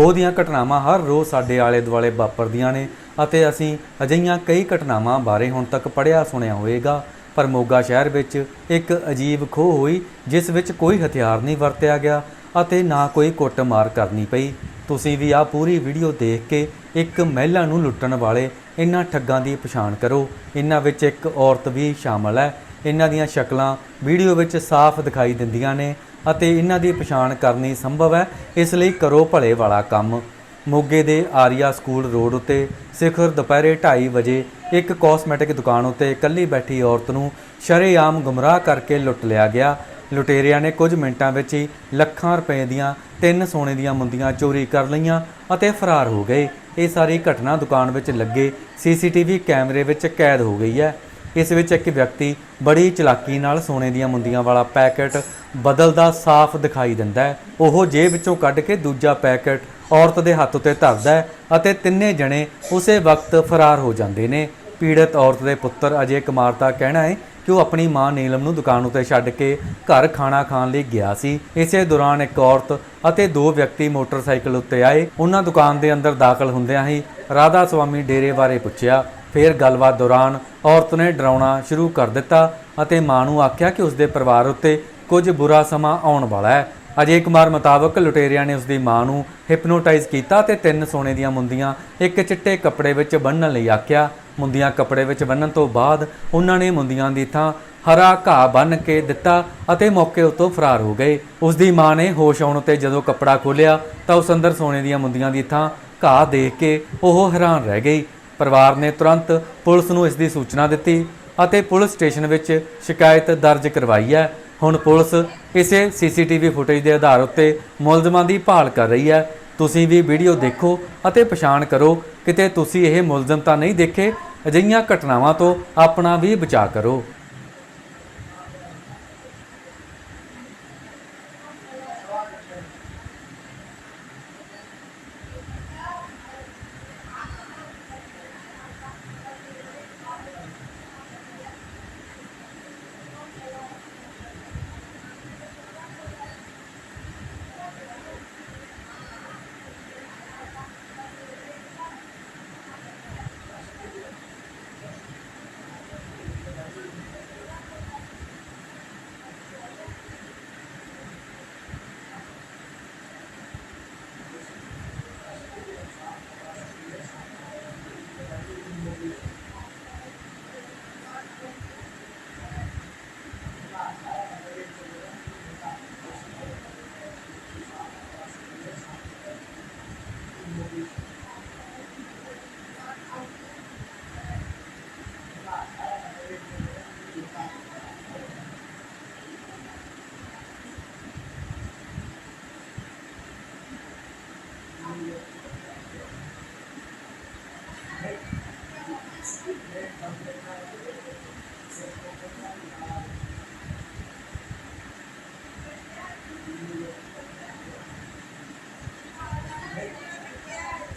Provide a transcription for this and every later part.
ਖੋਹ ਦੀਆਂ ਘਟਨਾਵਾਂ ਹਰ ਰੋਜ਼ ਸਾਡੇ ਆਲੇ ਦੁਆਲੇ ਵਾਪਰਦੀਆਂ ਨੇ ਅਤੇ ਅਸੀਂ ਅਜਿਹੀਆਂ ਕਈ ਘਟਨਾਵਾਂ ਬਾਰੇ ਹੁਣ ਤੱਕ ਪੜ੍ਹਿਆ ਸੁਣਿਆ ਹੋਵੇਗਾ। ਪਰ ਮੋਗਾ ਸ਼ਹਿਰ ਵਿੱਚ ਇੱਕ ਅਜੀਬ ਖੋਹ ਹੋਈ, ਜਿਸ ਵਿੱਚ ਕੋਈ ਹਥਿਆਰ ਨਹੀਂ ਵਰਤਿਆ ਗਿਆ ਅਤੇ ਨਾ ਕੋਈ ਕੁੱਟਮਾਰ ਕਰਨੀ ਪਈ। ਤੁਸੀਂ ਵੀ ਆਹ ਪੂਰੀ ਵੀਡੀਓ ਦੇਖ ਕੇ ਇੱਕ ਮਹਿਲਾ ਨੂੰ ਲੁੱਟਣ ਵਾਲੇ ਇਹਨਾਂ ਠੱਗਾਂ ਦੀ ਪਛਾਣ ਕਰੋ। ਇਹਨਾਂ ਵਿੱਚ ਇੱਕ ਔਰਤ ਵੀ ਸ਼ਾਮਲ ਹੈ। ਇਹਨਾਂ ਦੀਆਂ ਸ਼ਕਲਾਂ ਵੀਡੀਓ ਵਿੱਚ ਸਾਫ਼ ਦਿਖਾਈ ਦਿੰਦੀਆਂ ਨੇ ਅਤੇ ਇਹਨਾਂ ਦੀ ਪਛਾਣ ਕਰਨੀ ਸੰਭਵ ਹੈ। ਇਸ ਲਈ ਕਰੋ ਭਲੇ ਵਾਲਾ ਕੰਮ। ਮੋਗੇ ਦੇ ਆਰੀਆ ਸਕੂਲ ਰੋਡ ਉੱਤੇ ਸਿਖਰ ਦੁਪਹਿਰੇ 2:30 ਵਜੇ ਇੱਕ ਕਾਸਮੈਟਿਕ ਦੁਕਾਨ ਉੱਤੇ ਇਕੱਲੀ ਬੈਠੀ ਔਰਤ ਨੂੰ ਸ਼ਰੇਆਮ ਗੁੰਮਰਾਹ ਕਰਕੇ ਲੁੱਟ ਲਿਆ ਗਿਆ। ਲੁਟੇਰਿਆਂ ਨੇ ਕੁਝ ਮਿੰਟਾਂ ਵਿੱਚ ਹੀ ਲੱਖਾਂ ਰੁਪਏ ਦੀਆਂ ਤਿੰਨ ਸੋਨੇ ਦੀਆਂ ਮੁੰਦੀਆਂ ਚੋਰੀ ਕਰ ਲਈਆਂ ਅਤੇ ਫਰਾਰ ਹੋ ਗਏ। ਇਹ ਸਾਰੀ ਘਟਨਾ ਦੁਕਾਨ ਵਿੱਚ ਲੱਗੇ ਸੀਸੀਟੀਵੀ ਕੈਮਰੇ ਵਿੱਚ ਕੈਦ ਹੋ ਗਈ ਹੈ। ਇਸ ਵਿੱਚ ਇੱਕ ਵਿਅਕਤੀ ਬੜੀ ਚਲਾਕੀ ਨਾਲ ਸੋਨੇ ਦੀਆਂ ਮੁੰਦੀਆਂ ਵਾਲਾ ਪੈਕੇਟ ਬਦਲਦਾ ਸਾਫ਼ ਦਿਖਾਈ ਦਿੰਦਾ ਹੈ। ਉਹ ਜੇਬ ਵਿੱਚੋਂ ਕੱਢ ਕੇ ਦੂਜਾ ਪੈਕੇਟ ਔਰਤ ਦੇ ਹੱਥ ਉੱਤੇ ਧਰਦਾ ਹੈ ਅਤੇ ਤਿੰਨੇ ਜਣੇ ਉਸੇ ਵਕਤ ਫਰਾਰ ਹੋ ਜਾਂਦੇ ਨੇ। ਪੀੜਤ ਔਰਤ ਦੇ ਪੁੱਤਰ ਅਜੇ ਕੁਮਾਰ ਦਾ ਕਹਿਣਾ ਹੈ ਕਿ ਉਹ ਆਪਣੀ ਮਾਂ ਨੀਲਮ ਨੂੰ ਦੁਕਾਨ ਉੱਤੇ ਛੱਡ ਕੇ ਘਰ ਖਾਣਾ ਖਾਣ ਲਈ ਗਿਆ ਸੀ। ਇਸੇ ਦੌਰਾਨ ਇੱਕ ਔਰਤ ਅਤੇ ਦੋ ਵਿਅਕਤੀ ਮੋਟਰਸਾਈਕਲ ਉੱਤੇ ਆਏ। ਉਹਨਾਂ ਦੁਕਾਨ ਦੇ ਅੰਦਰ ਦਾਖਲ ਹੁੰਦਿਆਂ ਹੀ ਰਾਧਾ ਸਵਾਮੀ ਡੇਰੇ ਬਾਰੇ ਪੁੱਛਿਆ ਫਿਰ ਗੱਲਬਾਤ ਦੌਰਾਨ ਔਰਤ ਨੇ ਡਰਾਉਣਾ ਸ਼ੁਰੂ ਕਰ ਦਿੱਤਾ ਅਤੇ ਮਾਂ ਨੂੰ ਆਖਿਆ ਕਿ ਉਸਦੇ ਪਰਿਵਾਰ ਉੱਤੇ ਕੁਝ ਬੁਰਾ ਸਮਾਂ ਆਉਣ ਵਾਲਾ ਹੈ। ਅਜੇ ਕੁਮਾਰ ਮੁਤਾਬਕ ਲੁਟੇਰਿਆਂ ਨੇ ਉਸਦੀ ਮਾਂ ਨੂੰ ਹਿਪਨੋਟਾਈਜ਼ ਕੀਤਾ ਤੇ ਤਿੰਨ ਸੋਨੇ ਦੀਆਂ ਮੁੰਦੀਆਂ ਇੱਕ ਚਿੱਟੇ ਕੱਪੜੇ ਵਿੱਚ ਬੰਨ੍ਹਣ ਲਈ ਆਖਿਆ। ਮੁੰਦੀਆਂ ਕੱਪੜੇ ਵਿੱਚ ਬੰਨ੍ਹਣ ਤੋਂ ਬਾਅਦ ਉਹਨਾਂ ਨੇ ਮੁੰਦੀਆਂ ਦੀ ਥਾਂ ਹਰਾ ਘਾਹ ਬੰਨ੍ਹ ਕੇ ਦਿੱਤਾ ਅਤੇ ਮੌਕੇ ਉੱਤੋਂ ਫਰਾਰ ਹੋ ਗਏ। ਉਸਦੀ ਮਾਂ ਨੇ ਹੋਸ਼ ਆਉਣ ਤੇ ਜਦੋਂ ਕੱਪੜਾ ਖੋਲ੍ਹਿਆ ਤਾਂ ਉਸ ਅੰਦਰ ਸੋਨੇ ਦੀਆਂ ਮੁੰਦੀਆਂ ਦੀ ਥਾਂ ਘਾਹ ਦੇਖ ਕੇ ਉਹ ਹੈਰਾਨ ਰਹਿ ਗਈ। ਪਰਿਵਾਰ ਨੇ ਤੁਰੰਤ ਪੁਲਿਸ ਨੂੰ ਇਸ ਦੀ ਸੂਚਨਾ ਦਿੱਤੀ ਅਤੇ ਪੁਲਿਸ ਸਟੇਸ਼ਨ ਵਿੱਚ ਸ਼ਿਕਾਇਤ ਦਰਜ ਕਰਵਾਈ ਹੈ। ਹੁਣ ਪੁਲਿਸ ਇਸੇ ਸੀਸੀਟੀਵੀ ਫੁਟੇਜ ਦੇ ਆਧਾਰ ਉੱਤੇ ਮੁਲਜ਼ਮਾਂ ਦੀ ਭਾਲ ਕਰ ਰਹੀ ਹੈ। ਤੁਸੀਂ ਵੀ ਵੀਡੀਓ ਦੇਖੋ ਅਤੇ ਪਛਾਣ ਕਰੋ। ਕਿਤੇ ਤੁਸੀਂ ਇਹ ਮੁਲਜ਼ਮ ਤਾਂ ਨਹੀਂ ਦੇਖੇ, ਅਜਿਹੀਆਂ ਘਟਨਾਵਾਂ ਤੋਂ ਆਪਣਾ ਵੀ ਬਚਾਅ ਕਰੋ।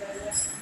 Gracias.